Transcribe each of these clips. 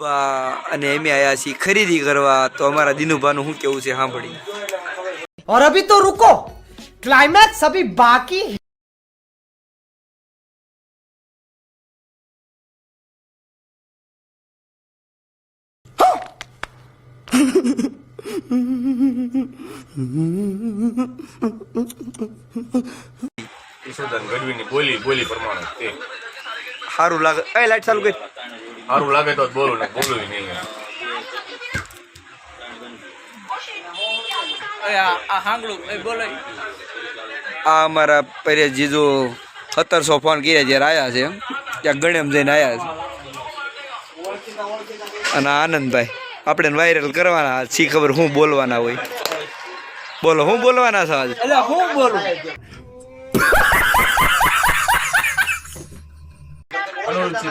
બા અને એમે આયા છીએ ખરીદી કરવા તો અમારા દિનુભાનું શું કેવું છે સાંભળી और अभी तो रुको क्लाइमैक्स अभी बाकी है ઈશ્વરદાન ગઢવીની બોલી બોલી પ્રમાણે તે સારું લાગે એ લાઈટ ચાલુ કરી સારું લાગે તો બોલું ને બોલું નહીં. આ અમારા પરે જીજુ સત્તરસો ફોન કર્યા જ્યારે આવ્યા છે ત્યાં ગણેમ જઈને આવ્યા છે. અને આનંદભાઈ આપણે વાયરલ કરવાના શી ખબર શું બોલવાના હોય. બોલો શું બોલવાના છે આજે? હું બોલું?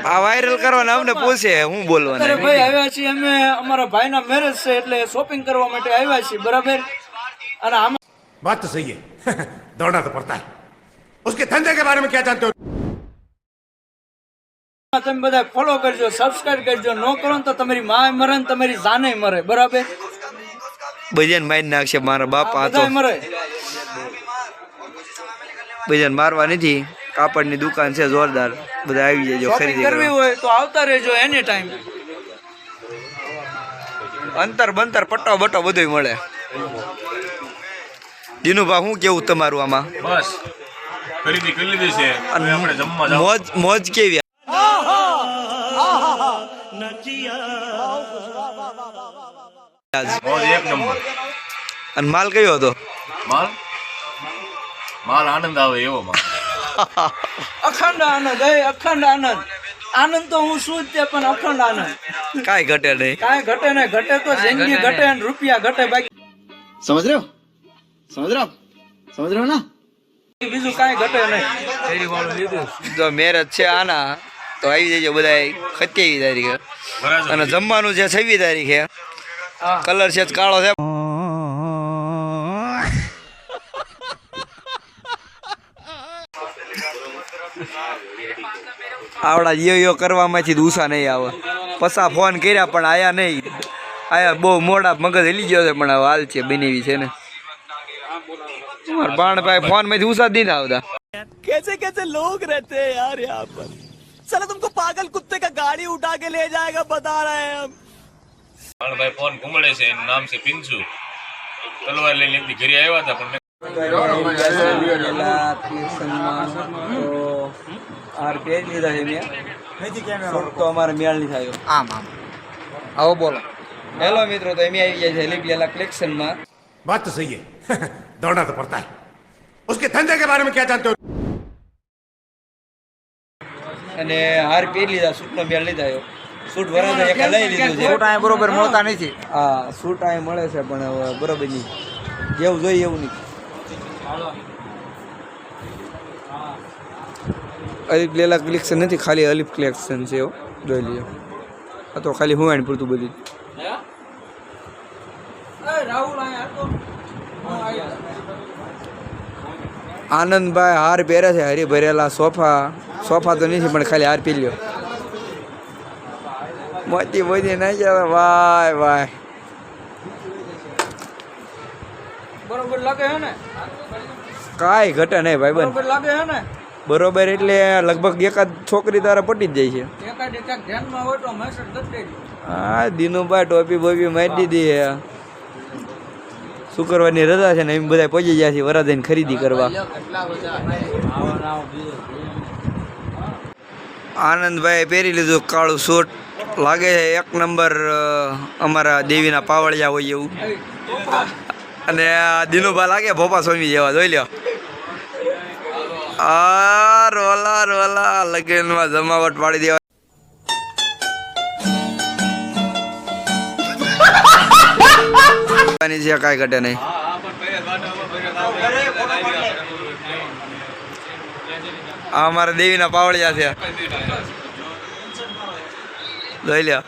આ વાયરલ કરવાના અમને પૂછે શું અરે બોલવાના ભાઈ આવ્યા છીએ અમે અમારા ભાઈના મેરેજ છે એટલે શોપિંગ કરવા માટે આવ્યા છીએ બરાબર અને આમાં बात तो सही है दौड़ना तो पड़ता है उसके धंधे के बारे में क्या जानते हो તમે બધા ફોલો કરજો સબસ્ક્રાઇબ કરજો ન કરો ને તો તમારી માં મરે ને તમારી જાને મરે બરાબર બજાને મારી નાખશે મારા બાપા તો બધા મરે બજાને મારવા નથી કાપડની દુકાન છે જોરદાર. બધા આવી જજો ખરીદી કરવી હોય તો આવતા રહેજો એની ટાઈમ અંતર બંતર પટ્ટો બટ્ટો બધું મળે. દિનુભા શું કેવું તમારું આમાં? બસ. ખરીદી કરી લીધી છે. અને આપણે જમવા જાવ. મોજ મોજ કેવી આજ? મોજ એક નંબર. અને માલ કયો હતો? માલ? માલ આનંદ આવે એવો માલ. અખંડ આનંદ એ અખંડ આનંદ. આનંદ તો હું શું તે પણ અખંડ આનંદ. કઈ ઘટે નહીં. કાઈ ઘટે નહીં ઘટે તો જિંદગી ઘટે ને રૂપિયા ઘટે બાકી. સમજ રહ્યો? સમજ રહ્યો? સમજ રહ્યો ના? બીજું કાઈ ઘટે નહીં. જો મેરેજ છે આના તો આવી જજો બધા સત્યાવીસ તારીખે. અને જમવાનું છે છવ્વીસ તારીખે કલર છે કાળો છે. આવડા યો યો કરવામાંથી દુસા નહીં આવે પસા ફોન કર્યા પણ આયા નહીં આયા બહુ મોડા મગજ હેલી ગયો છે પણ હવે હાલ છે બનેવી છે ને બાણભાઈ ફોન માંથી ઉસા જ નહીં આવતા कैसे कैसे लोग रहते हैं यार यहाँ पर चलो तुमको पागल कुत्ते का गाड़ी उठा के ले जाएगा बता रहे हैं हम ભાઈ ફોન ઘુમડે છે એનું નામ છે પિન્સુ તલવાર લઈને એકદી ઘરે આવ્યા હતા પણ મેં અમારે મેળ નહીં થયો આમ આમ આવો બોલો હેલો મિત્રો તો એમ આવી જાય છે લીપલેલા કલેક્શનમાં बात तो सही है दौड़ना तो पड़ता है उसके धंधे के बारे में क्या जानते हो અને હાર પહેરી લીધા સૂટનો મેળ લીધા આવ્યો સૂટ વરાજા એક લઈ લીધું છે સૂટ બરોબર મળતા નથી હા સૂટ અહીં મળે છે પણ હવે બરોબર નહીં જેવું જોઈએ એવું નહીં અલીફ લેલા કલેક્શન નથી ખાલી અલીફ કલેક્શન છે એવું. જોઈ લીજો આ તો ખાલી હું પૂરતું બધું. આનંદભાઈ હાર પહેરે છે હરી ભરેલા સોફા. સોફા તો નથી પણ ખાલી હાર પી લ્યો મોતી મોતી નહીં ભાઈ વાય. બરોબર લાગે હે ને? કાંઈ ઘટે નહીં ભાઈબંધ બરોબર લાગે હે ને? બરોબર એટલે લગભગ એકાદ છોકરી તારા પટી જ જાય છે. એકાદ એકાદ ધ્યાનમાં હોય તો મેસેજ દેજો. હા દિનુભાઈ ટોપી બોપી મારી દીધી હે. શુક્રવારની રજા છે ને એમ બધા પહોંચી ગયા છે વરાજાની ખરીદી કરવા. આનંદભાઈ પહેરી લીધું કાળું સૂટ લાગે છે એક નંબર અમારા દેવીના પાવળિયા હોય એવું. અને દિનુભા લાગે ભોપા સ્વામી જેવા, જોઈ લ્યો. આ રોલા રોલા, લગ્નમાં જમાવટ પાડી દેવા. છે, કાંઈ ઘટે નહીં. આ અમારા દેવીના પાવડિયા છે. જોઈ લ્યો.